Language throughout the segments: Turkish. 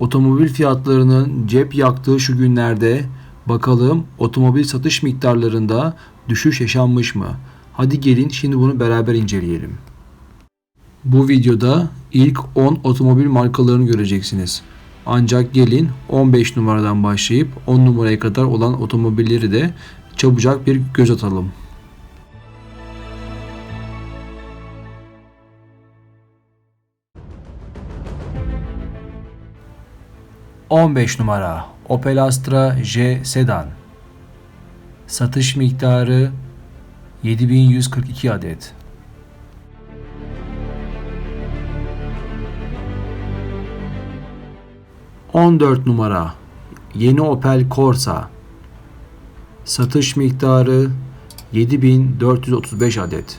Otomobil fiyatlarının cep yaktığı şu günlerde bakalım otomobil satış miktarlarında düşüş yaşanmış mı? Hadi gelin şimdi bunu beraber inceleyelim. Bu videoda ilk 10 otomobil markalarını göreceksiniz. Ancak gelin 15 numaradan başlayıp 10 numaraya kadar olan otomobilleri de çabucak bir göz atalım. ...15 numara. Opel Astra J Sedan. Satış miktarı 7142 adet. 14 numara. Yeni Opel Corsa. Satış miktarı 7435 adet.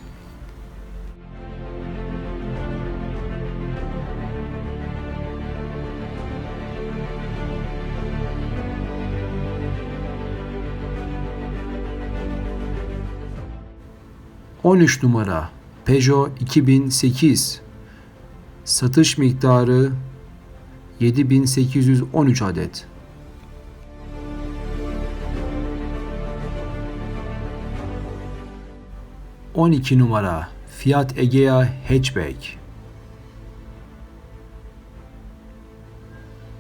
...13 numara Peugeot 2008 Satış miktarı 7813 adet. ...12 numara Fiat Egea Hatchback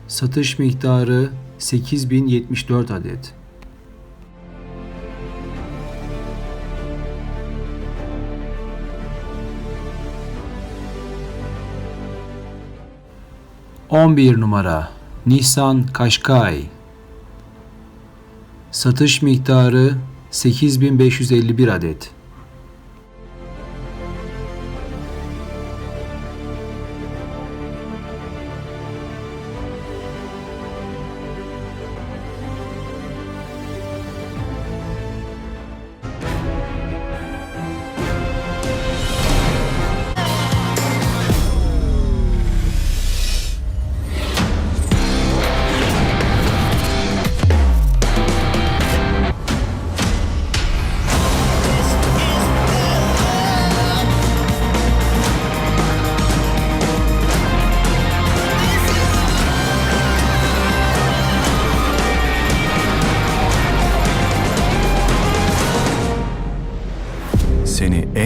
Satış miktarı 8074 adet. On bir numara Nissan Qashqai Satış miktarı 8551 adet.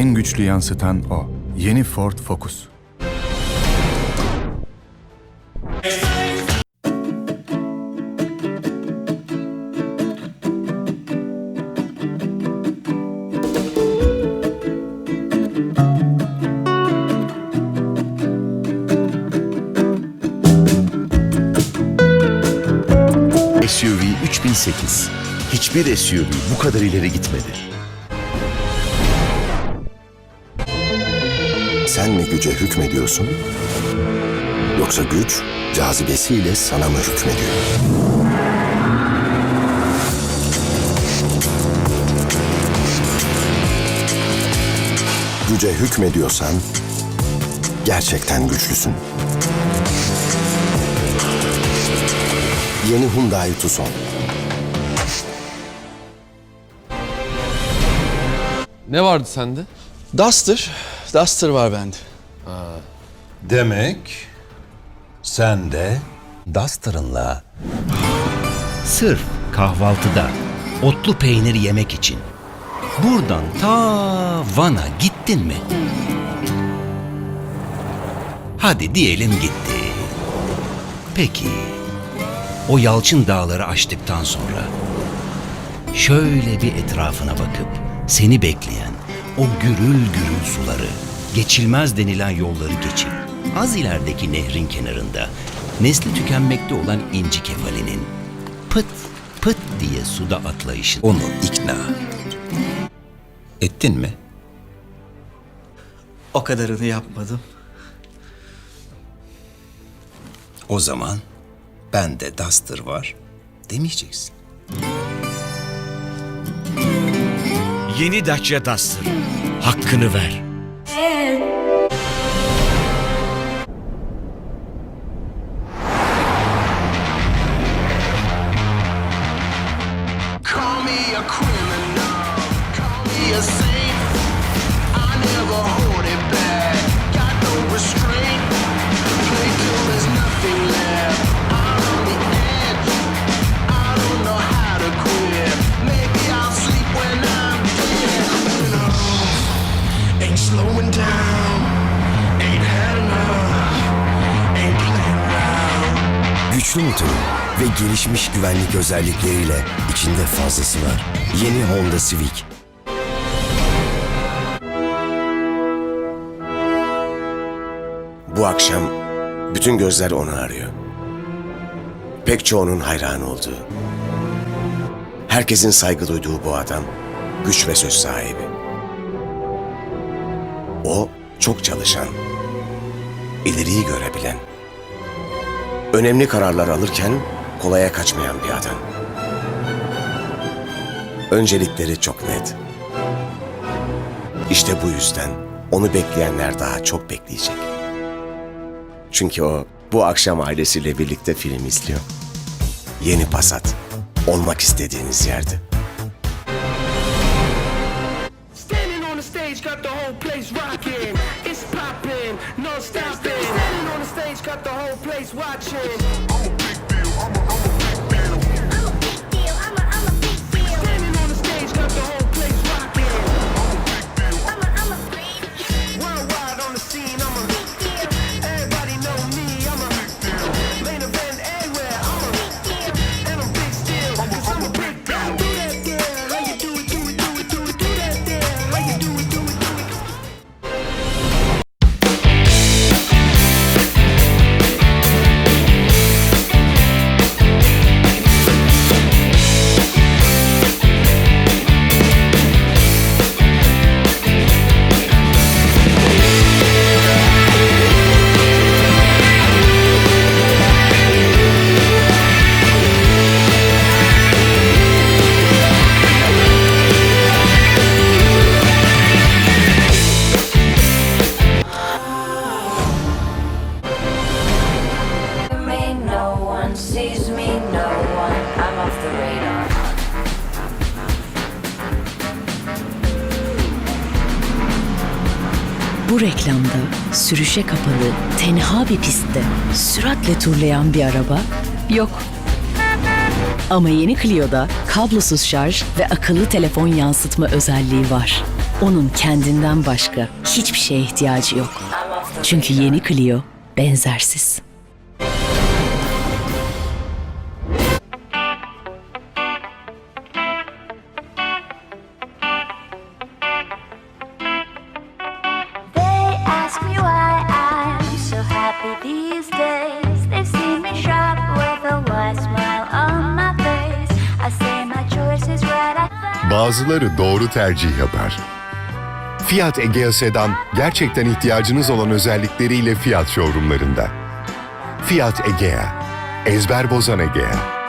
En güçlü yansıtan o. Yeni Ford Focus. SUV 3008. Hiçbir SUV bu kadar ileri gitmedi. Sen mi güce hükmediyorsun? Yoksa güç cazibesiyle sana mı hükmediyor? Güce hükmediyorsan gerçekten güçlüsün. Yeni Hyundai Tucson. Ne vardı sende? Duster. Duster var bende. Demek sen de Duster'ınla sırf kahvaltıda otlu peynir yemek için buradan ta Van'a gittin mi? Hadi diyelim gitti. Peki o yalçın dağları aştıktan sonra şöyle bir etrafına bakıp seni bekleyen o gürül gürül suları, geçilmez denilen yolları geçip az ilerideki nehrin kenarında nesli tükenmekte olan inci kefalinin pıt pıt diye suda atlayışın onu ikna ettin mi? O kadarını yapmadım. O zaman bende Duster var demeyeceksin. Yeni Dacia Duster. Hakkını ver. Call güçlü motoru ve gelişmiş güvenlik özellikleriyle içinde fazlası var. Yeni Honda Civic. Bu akşam bütün gözler onu arıyor. Pek çoğunun hayran olduğu. Herkesin saygı duyduğu bu adam güç ve söz sahibi. O çok çalışan, ileriyi görebilen, önemli kararlar alırken kolaya kaçmayan bir adam. Öncelikleri çok net. İşte bu yüzden onu bekleyenler daha çok bekleyecek. Çünkü o bu akşam ailesiyle birlikte film izliyor. Yeni Passat. Olmak istediğiniz yerde. Standing on the stage, got the whole place rocking. Got the whole place watching. Bu reklamda sürüşe kapalı, tenha bir pistte süratle turlayan bir araba yok. Ama yeni Clio'da kablosuz şarj ve akıllı telefon yansıtma özelliği var. Onun kendinden başka hiçbir şeye ihtiyacı yok. Çünkü yeni Clio benzersiz. Bazıları doğru tercih yapar. Fiat Egea Sedan gerçekten ihtiyacınız olan özellikleriyle Fiat showroomlarında. Fiat Egea, ezber bozan Egea.